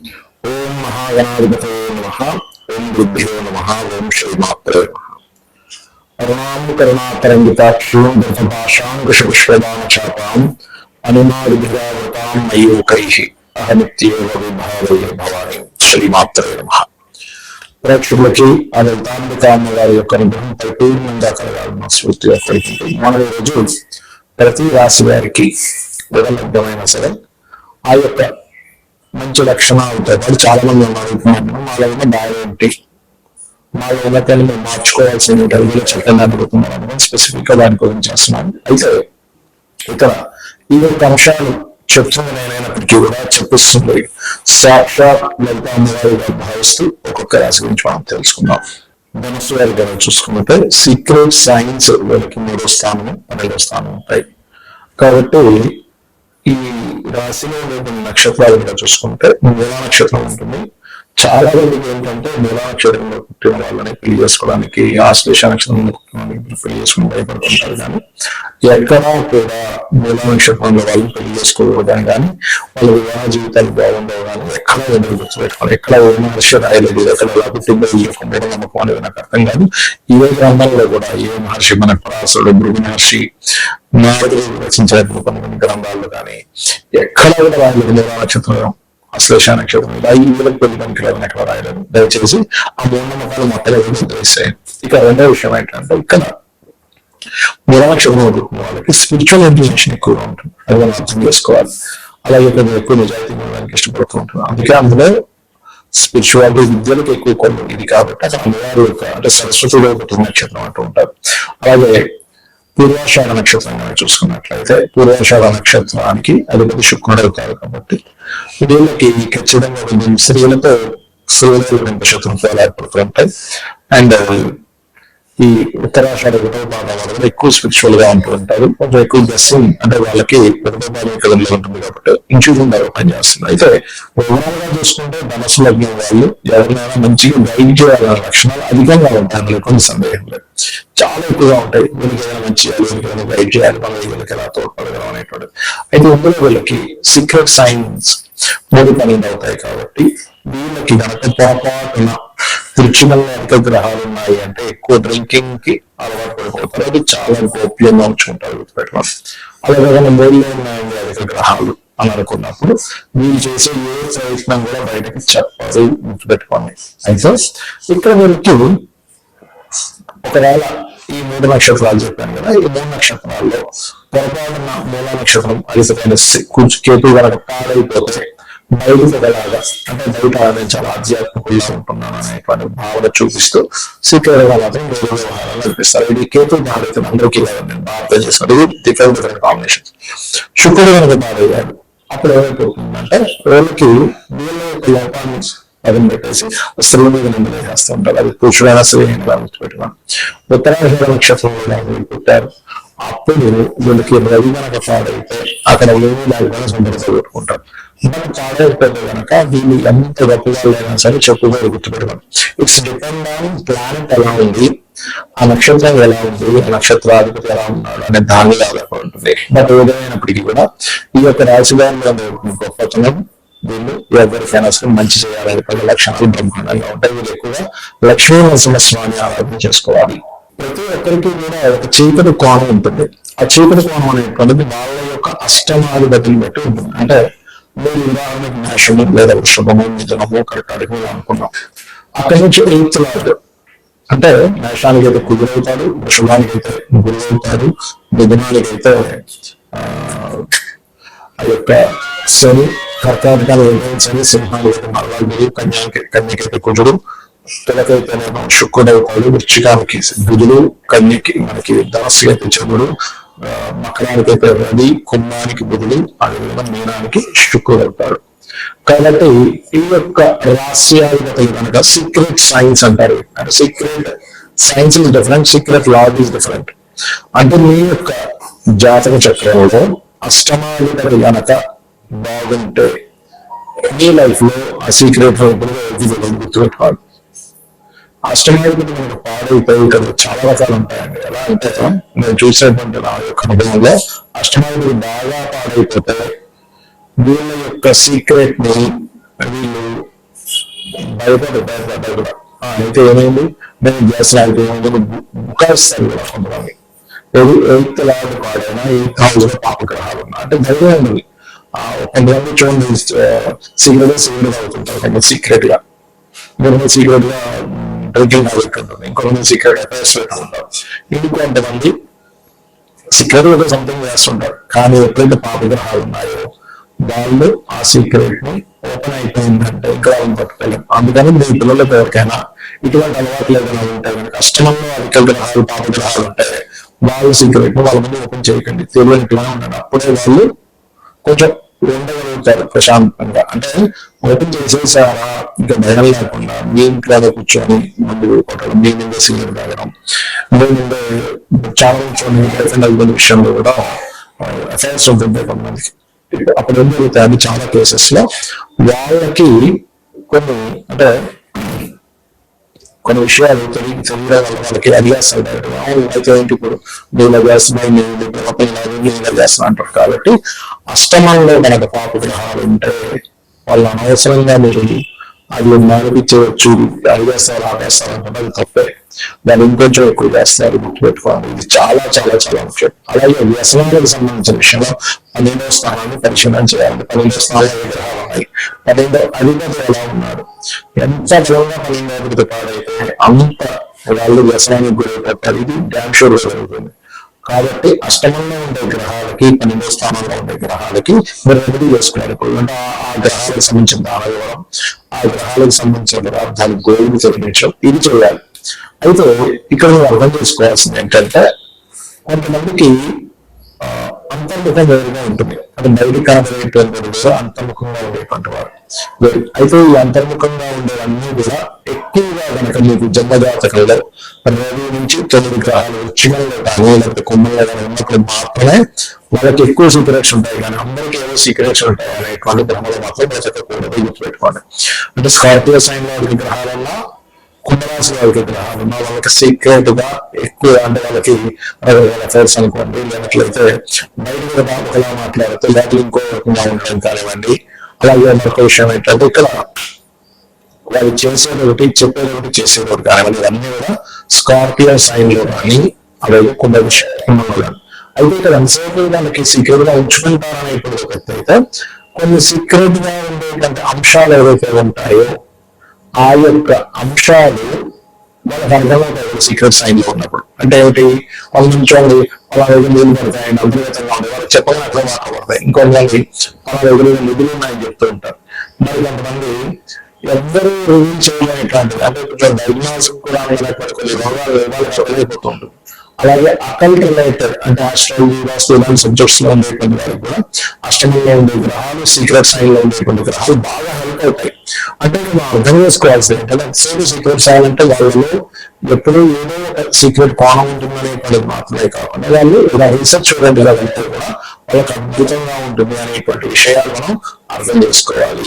ఓం మహాగణాధిపతే నమ. ఓం బుద్ధ్యో నమ. ఓం శ్రీమాత్రే నమ. అరుణాం కరుణాతరంగితాక్షుం భాషాంకుశపుష్పదాన మయూకై. అహమిత్యేవ విభావయ భవాని. శ్రీమాత్రే నమ. ప్రేక్షకులకి ఆ లలితాంబిక అమ్మగారి యొక్క అనుగ్రహం పరిపూర్ణంగా కలగాలన్న స్ఫూర్తిగా కోరుకుంటుంది మనం ఈరోజు ప్రతి రాశి వారికి వివలబ్ధమైన సరే ఆ యొక్క మంచి లక్షణాలు అవుతాయి వాళ్ళు చాలా మంది ఉన్నారు. ఇప్పుడు మాలో ఉన్న బాగా ఏంటి? మాలో ఉన్న కానీ మేము మార్చుకోవాల్సిన అడుగులు చట్టంగా అడుగుతున్నాం స్పెసిఫిక్గా దాని గురించి చేస్తున్నాను. అయితే ఇక్కడ ఈ యొక్క అంశాలు చెప్తుంది నేనైనప్పటికీ కూడా చెప్పిస్తుంది. సాక్షాత్ లలిత అమ్మవారిగా భావిస్తూ ఒక్కొక్క రాశి గురించి మనం తెలుసుకుందాం. ధనుసు వారి గారు చూసుకుంటే సీక్రెట్ సైన్స్ వీళ్ళకి మూడో స్థానము పన్నెండో స్థానం ఉంటాయి. కాబట్టి ఈ రాశిలో ఉండే నక్షత్రాలు కూడా చూసుకుంటే మూలా నక్షత్రం ఉంటుంది. చాలా మందికి ఏంటంటే మూలా నక్షత్రంలో పుట్టిన వాళ్ళని పెళ్ళి చేసుకోవడానికి ఆశ్లేష నక్షత్రంలో పుట్టిన వాళ్ళని పెళ్ళి చేసుకుని భయపడుతుంటారు కానీ ఎక్కడా కూడా మూలా నక్షత్రంలో వాళ్ళని పెళ్ళి చేసుకోవడం కానీ వాళ్ళ వివాహ జీవితాలు బాగుండవు కానీ ఎక్కడ ఎదురు గుర్తుపెట్టుకోవాలి. ఎక్కడ ఏ మహర్షి రాయలేదు ఎక్కడ ఎలా పుట్టిందో ఈ యొక్క మూఢ నమ్మకం అనేది నాకు అర్థం కాదు. ఏ గ్రంథంలో కూడా ఏ మహర్షి మన పరాశరుడు భృగు మహర్షి నారదుడు రచించినటువంటి కొన్ని కొన్ని గ్రంథాల్లో కానీ ఎక్కడ కూడా వాళ్ళు మూలా నక్షత్రం అశ్లేష నక్షత్రం ఇలా ఈ వీళ్ళకి పెళ్ళి పనికి ఎక్కడ రాయలేదు దయచేసి ఆ మూడు నమ్మకాలు మొత్తం తెలిసాయి ఇక రెండో విషయం ఏంటంటే ఇక్కడ మూల నక్షత్రం వదులుకున్న వాళ్ళకి స్పిరిచువల్ ఇంక్లినేషన్ ఎక్కువగా ఉంటుంది అది మనం అర్థం చేసుకోవాలి అలాగే కొంచెం ఎక్కువ నిజాయితీ ఉండడానికి ఇష్టపడుతూ ఉంటుంది అందుకే అందులో స్పిరిచువాలిటీ విద్యలకు ఎక్కువ కొన్ని ఇది కాబట్టి అక్కడ అమ్మవారి యొక్క అంటే సరస్వతిలో ఒక నక్షత్రం అంటూ ఉంటారు అలాగే పూర్వాషాఢ నక్షత్రం మనం చూసుకున్నట్లయితే పూర్వాషాఢ నక్షత్రానికి అధిపతి శుక్రుడు అవుతారు కాబట్టి వీళ్ళకి ఖచ్చితంగా స్త్రీలతో స్త్రీలతో స్త్రీలకు నక్షత్రం చాలా అండ్ ఈ ఉత్తరాషాఢ ఒకటో భాగం వాళ్ళు ఎక్కువ స్పిరిచువల్గా ఉంటూ ఉంటారు. కొంచెం ఎక్కువ బ్లెస్సింగ్ అంటే వాళ్ళకి ఒకటో కదంలో ఉంటుంది కాబట్టి ఇన్సూరెన్స్ పని చేస్తుంది అయితే ఓవరాల్గా చూసుకుంటే ధనస్సు లగ్నం వాళ్ళు ఎవరినైనా మంచిగా గైడ్ చేయాలన్న లక్షణాలు అధికంగా ఉంటాయి. అందులో కొన్ని సందేహం లేదు. చాలా ఎక్కువగా ఉంటాయి. వీళ్ళకి ఏదైనా మంచి చేయాలి వీళ్ళకి ఏదైనా గైడ్ చేయాలి మనం వీళ్ళకి ఎలా తోడ్పడగలం అనేటువంటి అయితే ఇందులో వీళ్ళకి సీక్రెట్ సైన్స్ మూడు పనులు అవుతాయి కాబట్టి వీళ్ళకి కనుక పొరపాటున వృక్షణంలో ఎంత గ్రహాలు ఉన్నాయి అంటే ఎక్కువ డ్రింకింగ్కి అలవాటు పడిపోతారు. అది చాలా గోప్యంగా ఉంచుకుంటారు గుర్తుపెట్టుకోండి. అలాగే ఏదైనా మూడులో ఉన్నాయండి అధిక గ్రహాలు అని అనుకున్నప్పుడు వీళ్ళు చేసే ఏ ప్రయత్నం కూడా బయటకి చెప్పాలి గుర్తుపెట్టుకోండి. అయితే ఇక్కడ వీళ్ళకి ఒకవేళ ఈ మూడు నక్షత్రాలు చెప్పాను కదా ఈ మూడు నక్షత్రాల్లో పొరపాటున మూల నక్షత్రం అధికమైన కూర్చు కేతు కనుక పాడైపోతే అంటే బయట నేను చాలా ఆధ్యాత్మిక ఉంటున్నాను అనేటువంటి భావన చూపిస్తూ సీక్రెట్ మాత్రం వేరే వ్యవహారాలు ఇది కేతు బాధైతే అందరికీ నేను బాగా అర్థం చేస్తాను ఇది డిఫరెంట్ డిఫరెంట్ కాంబినేషన్ శుక్రుడు కనుక బాధయ్యాడు అప్పుడు ఏమైపోతుందంటే వీళ్ళకి వీళ్ళ యొక్క లోపాన్ని పదం పెట్టేసి స్త్రీల మీద నిందలు చేస్తూ ఉంటారు. అది పురుషుడైనా స్త్రీ అయినా గుర్తుపెట్టుకోండి. ఉత్తరాషాఢ నక్షత్రంలో పుట్టారు. అప్పుడు వీళ్ళకి రవి కనుక పాడైతే అక్కడ ఏమీ లేకుండా సందర్భ పెట్టుకుంటారు మనం పాడైపోతే కనుక వీళ్ళు ఎంత గొప్పగా సరే చెప్పుగా గుర్తుపెట్టుకోండి. ఇట్స్ డిపెండ్ ఆన్ ప్లానెట్ ఎలా ఉంది ఆ నక్షత్రం ఎలా ఉంది ఆ నక్షత్రాధిపతి ఎలా ఉన్నాడు అనే దాని మీద ఉంటుంది. బట్ ఏదైనప్పటికీ కూడా ఈ యొక్క రాజధానిలో గొప్పతనం వీళ్ళు ఎవరికైనా సరే మంచి చేయాలని లక్షణాలు బ్రహ్మాండంగా ఉంటాయి. వీళ్ళు ఎక్కువగా లక్ష్మీ నరసింహస్వామి ఆరాధన చేసుకోవాలి. ప్రతి ఒక్కరికి కూడా ఒక చీకటి కోణం ఉంటుంది. ఆ చీకటి కోణం అనేటువంటిది వాళ్ళ యొక్క అష్టమాధిపతిని బట్టి ఉంటుంది. అంటే మీరు ఉదాహరణకు మేషము లేదా వృషభము మిథునము కర్కాటకము అనుకున్నాం అక్కడి నుంచి ఎయిత్ లార్డ్. అంటే నాశానికి అయితే కుదురవుతాడు వృషభానికి అయితే గురువుతాడు అవుతాడు మిథునానికి అయితే ఆ యొక్క శని కర్కాటకాలు శని సింహాలు కన్యానికి కన్యాకి కన్యకైతే కుజుడు పిల్లకైతేనేమో శుక్రుడు అవుతాడు వృచ్చికానికి బుధుడు కన్యకి మనకి ధనస్సు చంద్రుడు ఆ, మకరానికి రవి కుంభానికి బుధుడు అదేవిధంగా మీనానికి శుక్రుడు అవుతాడు కాబట్టి ఈ యొక్క రహస్యాధిపతులు కనుక సీక్రెట్ సైన్స్ అంటారు. అంటే secret science is different secret lad is different అంటే మీ యొక్క జాతక చక్రంలో అష్టమాధిపతి కనుక బాగుంటే మీ లైఫ్లో ఆ సీక్రెట్ గుర్తుపెట్టుకోవాలి అష్టమాధిపతి మనకు పాడైపోయి ఇక్కడ చాలా రకాలు ఉంటాయండి. ఎలా అంటే నేను చూసినటువంటి నా యొక్క అనుభవంలో అష్టమాధిపతి బాగా పాడైపోతే వీళ్ళ యొక్క సీక్రెట్ని వీళ్ళు భయపడి భయపడ్డారు కూడా. అయితే ఏమైంది? నేను గ్యాస్ లాగితే ఏమైంది? బుకాయిస్తారు కూడా కొంతమంది ఏది ఎయిత్ లాడ్ పాడైనా ఎయిత్ హౌస్లో పాప ఉన్నా. అంటే ధైర్యం ఉన్నది కొంతమంది చూడండి సీక్రెట్గా అవుతుంటారు. కొంత సీక్రెట్గా. ఇంకొంతమంది సీక్రెట్గా డ్రింకింగ్ హ్యాబిట్ ఉంటుంది ఇంకొంతమంది సీక్రెట్ అఫైర్స్ పెట్టుకుంటారు ఇంకొంతమంది సీక్రెట్గా సంథింగ్ వేస్తుంటారు కానీ ఎప్పుడైతే పాప గ్రహాలు ఉన్నాయో వాళ్ళు ఆ సీక్రెట్ని ఓపెన్ అయిపోయిందంటే ఇంకా వాళ్ళని పట్టుకోలేం అందుకని మీ పిల్లలకు ఎవరికైనా ఇటువంటి అలవాట్లు ఏదైనా ఉంటాయి కనుక కష్టమంలో అధిక గ్రహాలు పాప గ్రహాలు ఉంటాయి వాళ్ళ సీక్రెట్ని వాళ్ళ ముందు ఓపెన్ చేయకండి. తెలియని ఇట్లా ఉండండి అప్పుడే వాళ్ళు కొంచెం ఉండగలుగుతారు ప్రశాంతంగా. అంటే ఓపెన్ చేసేసారా? ఇంకా భయం లేకుండా మీ ఇంట్లో కూర్చొని మందు కొట్టడం మీ ముందే సిగరెట్ తాగడం మీ ముందే చాలా కూర్చొని గర్ల్ఫ్రెండ్ హస్బెండ్ విషయంలో కూడా అఫైర్స్ ఉంటుంది కొంతమందికి అప్పుడు ఏం జరుగుతాయి అది చాలా కేసెస్లో వాళ్ళకి కొన్ని అంటే కొన్ని విషయాలు తెలియ తెలియడం వల్ల వాళ్ళకి అడిగేస్తాయి అయితే ఏంటి ఇప్పుడు? నేను చేస్తున్నాయి నేను నేను చేస్తున్నా అంటారు. కాబట్టి అష్టమంలో మనకు పాప గ్రహాలు ఉంటే వాళ్ళు అనవసరంగా మీరు అది మానిపించవచ్చు. అడిగేస్తారు ఆపేస్తారు అనుకుంటే అది తప్పే. దాన్ని ఇంకొంచెం ఎక్కువ చేస్తారు గుర్తుపెట్టుకోవాలి ఇది చాలా చాలా చాలా ముఖ్యం. అలాగే వ్యసనాలకు సంబంధించిన విషయంలో పన్నెండవ స్థానాన్ని పరిశీలన చేయాలి. పన్నెండో స్థానాలు ఏ గ్రహాలు ఉన్నాయి అధిపతి ఎలా ఉన్నారు? ఎంత చూడంగా పన్నెండో అధిపతి పాడైతే అంత వాళ్ళు వ్యసనానికి గురైపోతారు ఇది డ్యామ్ షోర్ జరుగుతుంది. కాబట్టి అష్టమంలో ఉండే గ్రహాలకి పన్నెండో స్థానంలో ఉండే గ్రహాలకి మీరు రెమెడీ చేసుకున్నారు. అంటే ఆ- గ్రహాలకు సంబంధించిన దాన ఇవ్వడం ఆ గ్రహాలకు సంబంధించిన పదార్థాలు గోవులు తెప్పించడం ఇది చేయాలి. అయితే ఇక్కడ నువ్వు అర్థం చేసుకోవాల్సింది ఏంటంటే కొంతమందికి ఆ, అంతర్ముఖం వేరుగా ఉంటుంది. అంటే బయటికి కనబడేటువంటి కూడా అంతర్ముఖంగా ఉండేటువంటి వారు. అయితే ఈ అంతర్ముఖంగా ఉండేవన్నీ కూడా ఎక్కువగా కనుక మీకు జన్మజాతకంలో రవి నుంచి తొమ్మిది గ్రహాలు వృచ్చికంలో కానీ లేకపోతే కుంభంలో కానీ ఉన్నప్పుడు మాత్రమే వాళ్ళకి ఎక్కువ సీక్రెట్స్ ఉంటాయి. కానీ అందరికీ ఏదో సీక్రెట్స్ ఉంటాయి. అనేటువంటి భ్రమలు మాత్రం బ్రతకకూడదు గుర్తుపెట్టుకోండి అంటే స్కార్పియో సైన్లో గ్రహాలన్నా కుంభరాశి వారికి గ్రహాలున్న వాళ్ళకి సీక్రెట్గా ఎక్కువ అంటే వాళ్ళకి అఫైర్స్ అనుకోండి లేనట్లయితే బయట మీద బాబులా మాట్లాడితే లేకపోతే ఇంకో రకంగా ఉండడం కానివ్వండి. అలాగే మరొక విషయం ఏంటంటే ఇక్కడ వాళ్ళు చేసేది ఒకటి చెప్పేది ఒకటి చేసేది ఒకటి కానివ్వండి. ఇవన్నీ కూడా స్కార్పియో సైన్లో కానీ అలాగే కుంభ కుంభంలో కానీ అయితే ఇక్కడ ఎంతసేపు దానికి సీక్రెట్గా ఉంచుకుంటారనే ఇప్పుడు ఒక అయితే కొన్ని సీక్రెట్గా ఉండేటువంటి అంశాలు ఏవైతే ఉంటాయో ఆ యొక్క అంశాలు మనకు అర్థమవుతాయి సీక్రెట్ సైన్స్ ఉన్నప్పుడు అంటే ఏమిటి? వాళ్ళ నుంచోండి వాళ్ళ దగ్గర నీళ్ళు పడతాయి అంతర్గతంగా ఉంటాయి వాళ్ళకి చెప్పగానే అర్థం కాకపోతాయి ఇంకొక వాళ్ళ దగ్గర నిధులు ఉన్నాయని చెప్తూ ఉంటారు. మరి కొంతమంది ఎవ్వరూ రివీల్ చేయలేనటువంటిది అంటే ఇప్పుడు డయాగ్నోస్ కూడా అనేటువంటి కొన్ని రోగాలు వాళ్ళకి చెప్పలేకపోతూ అలాగే అకల్ట్ రిలేటెడ్ అంటే ఆస్ట్రాలజీ వాస్తు సబ్జెక్ట్స్లో ఉండేటువంటి వారికి కూడా అష్టమంలో ఉండే గ్రహాలు సీక్రెట్ సైన్లో ఉండేటువంటి గ్రహాలు బాగా హెల్ప్ అవుతాయి అంటే మనం అర్థం చేసుకోవాల్సింది ఏంటంటే సేమ్ సీక్రెట్స్ అవ్వాలంటే అంటే వాళ్ళలో ఎప్పుడూ ఏదో ఒక సీక్రెట్ కోణం ఉంటుందనే ఉంటుందనేటువంటిది మాత్రమే కాకుండా వాళ్ళు ఇలా రీసెర్చ్ చూడండి ఇలా వెళ్తే కూడా వాళ్ళకి అద్భుతంగా ఉంటుంది అనేటువంటి విషయాలు మనం అర్థం చేసుకోవాలి.